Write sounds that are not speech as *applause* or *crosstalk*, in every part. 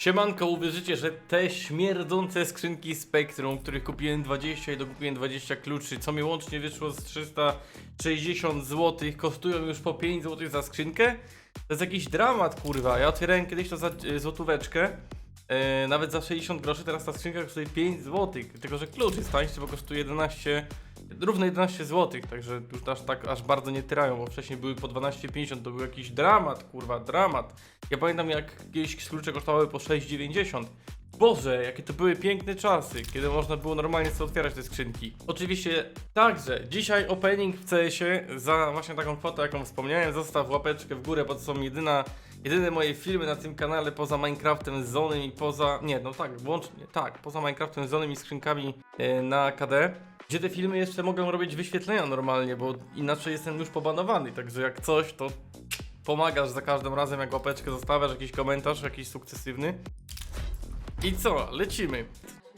Siemanko, uwierzycie, że te śmierdzące skrzynki Spectrum, których kupiłem 20 i dokupiłem 20 kluczy, co mi łącznie wyszło z 360 zł, kosztują już po 5 zł za skrzynkę? To jest jakiś dramat, kurwa. Ja otwierałem kiedyś to za e, złotóweczkę, e, nawet za 60 groszy, teraz ta skrzynka kosztuje 5 zł. Tylko, że klucz jest tańszy, bo kosztuje 11, równo 11 zł, także już aż tak aż bardzo nie tyrają, bo wcześniej były po 12,50, to był jakiś dramat, kurwa, dramat. Ja pamiętam jak kiedyś klucze kosztowały po 6,90. Boże, jakie to były piękne czasy, kiedy można było normalnie sobie otwierać te skrzynki. Oczywiście także, dzisiaj opening w CS-ie za właśnie taką kwotę, jaką wspomniałem. Zostaw łapeczkę w górę, bo to są jedyna, jedyne moje filmy na tym kanale poza Minecraftem z Zonem i poza, nie no tak, włącznie, tak, poza Minecraftem z Zonem i skrzynkami e, na KD. Gdzie te filmy jeszcze mogą robić wyświetlenia normalnie, bo inaczej jestem już pobanowany, także jak coś, to pomagasz za każdym razem, jak łapeczkę zostawiasz, jakiś komentarz, jakiś sukcesywny. I co, lecimy.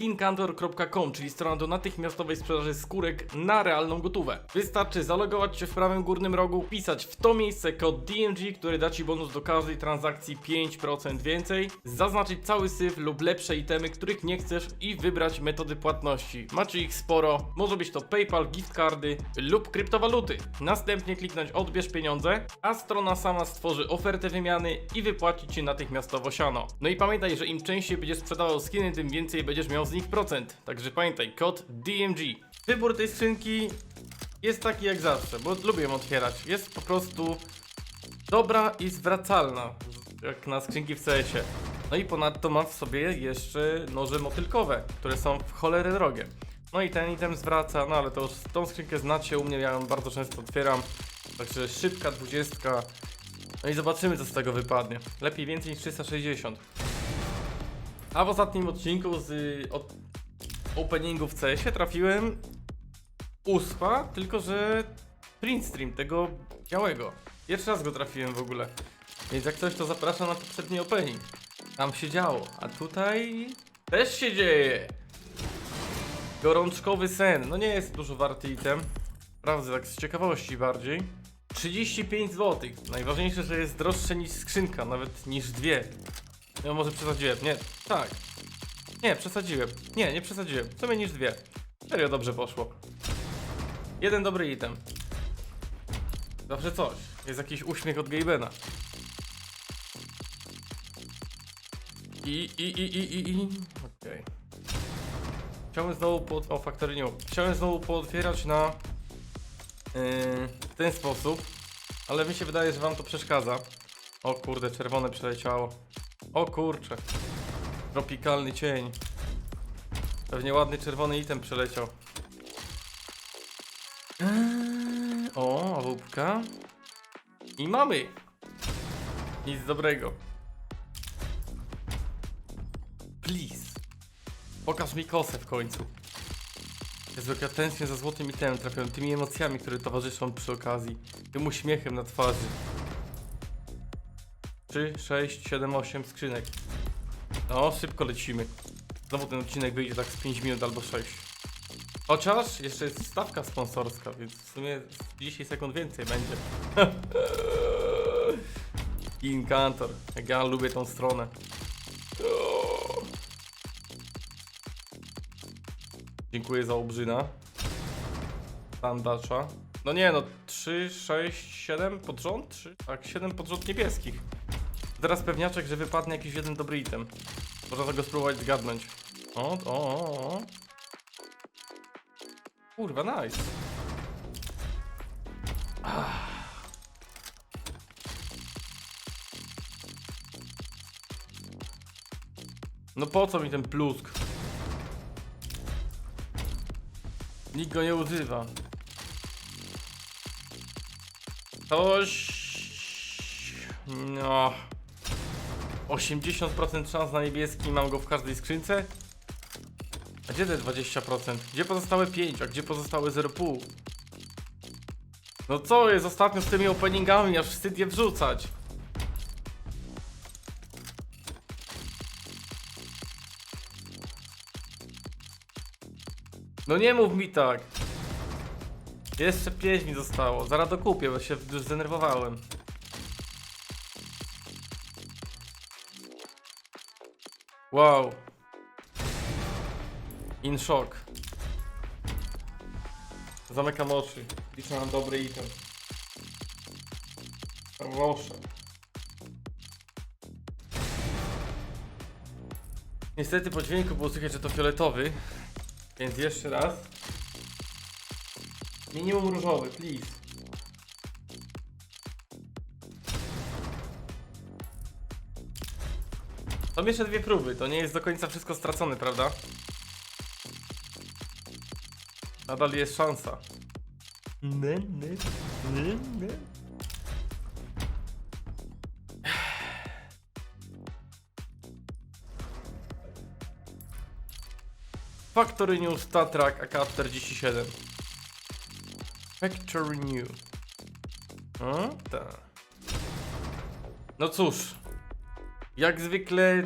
Inkantor.com, czyli strona do natychmiastowej sprzedaży skórek na realną gotówę. Wystarczy zalogować się w prawym górnym rogu, pisać w to miejsce kod DMG, który da Ci bonus do każdej transakcji 5% więcej, zaznaczyć cały syf lub lepsze itemy, których nie chcesz i wybrać metody płatności. Macie ich sporo, może być to PayPal, gift cardy lub kryptowaluty. Następnie kliknąć odbierz pieniądze, a strona sama stworzy ofertę wymiany i wypłaci Ci natychmiastowo siano. No i pamiętaj, że im częściej będziesz sprzedawał skiny, tym więcej będziesz miał z nich procent. Także pamiętaj, kod DMG. Wybór tej skrzynki jest taki jak zawsze, bo lubię ją otwierać. Jest po prostu dobra i zwracalna, jak na skrzynki w CS-ie. No i ponadto ma w sobie jeszcze noże motylkowe, które są w cholerę drogie. No i ten item zwraca, no ale to już tą skrzynkę znacie u mnie, ja ją bardzo często otwieram. Także szybka dwudziestka. No i zobaczymy co z tego wypadnie. Lepiej więcej niż 360. A w ostatnim odcinku z y, od openingu w CS-ie trafiłem uspa, tylko że print stream tego białego. Pierwszy raz go trafiłem w ogóle. Więc jak coś to zapraszam na poprzedni opening. Tam się działo, a tutaj też się dzieje. Gorączkowy sen. No nie jest dużo warty item. Sprawdzę tak z ciekawości bardziej. 35 zł. Najważniejsze, że jest droższe niż skrzynka, nawet niż dwie. No może przesadziłem. Nie, tak. Nie, przesadziłem. Nie, nie przesadziłem. Co mniej niż dwie. Serio dobrze poszło. Jeden dobry item. Zawsze coś. Jest jakiś uśmiech od Gabena. I, i, i, i, i, i. Okej. Chciałem znowu pod... O, faktory nie. Chciałem znowu pootwierać na... Yy, w ten sposób. Ale mi się wydaje, że wam to przeszkadza. O kurde, czerwone przeleciało. O kurcze. Tropikalny cień. Pewnie ładny czerwony item przeleciał. Eee, O, łupka. I mamy. Nic dobrego. Please. Pokaż mi kosę w końcu. Jezu, jak ja tęsknię za złotym itemem, trafiłem tymi emocjami, które towarzyszą przy okazji. Tym uśmiechem na twarzy. 3, 6, 7, 8 skrzynek. No, szybko lecimy. Znowu ten odcinek wyjdzie tak z 5 minut albo 6. Chociaż jeszcze jest stawka sponsorska, więc w sumie z 10 sekund więcej będzie. *laughs* Inkantor. Jak ja lubię tą stronę. Dziękuję za obrzyna. Sandacza. No nie no, 3, 6, 7 pod rząd? 3? Tak, 7 pod rząd niebieskich. Teraz pewniaczek, że wypadnie jakiś jeden dobry item. Można go spróbować zgadnąć. O, o, o, o. Kurwa, nice. Ah. No po co mi ten plusk? Nikt go nie używa. Coś... No... 80% szans na niebieski, mam go w każdej skrzynce? A gdzie te 20%? Gdzie pozostałe 5, a gdzie pozostałe 0,5? No co jest ostatnio z tymi openingami, aż wstyd je wrzucać. No nie mów mi tak. Jeszcze 5 mi zostało, zaraz dokupię, bo się już zdenerwowałem. Wow. In shock. Zamykam oczy. Liczę na dobry item. Proszę. Niestety po dźwięku było słychać, że to fioletowy. Więc jeszcze raz. Minimum różowy, please. Są jeszcze dwie próby, to nie jest do końca wszystko stracone, prawda? Nadal jest szansa. Nie, nie, nie, nie. Factory New Statrak AK-47 Factory New O, tak No cóż Jak zwykle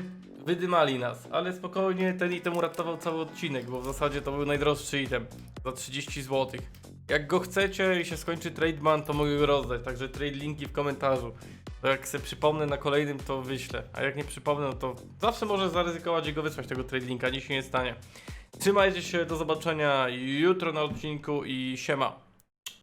wydymali nas, ale spokojnie ten item uratował cały odcinek, bo w zasadzie to był najdroższy item za 30 zł. Jak go chcecie i się skończy trademan, to mogę go rozdać, także trade linki w komentarzu. To jak sobie przypomnę na kolejnym, to wyślę. A jak nie przypomnę, to zawsze może zaryzykować i go wysłać tego trade linka, nic się nie stanie. Trzymajcie się, do zobaczenia jutro na odcinku i siema.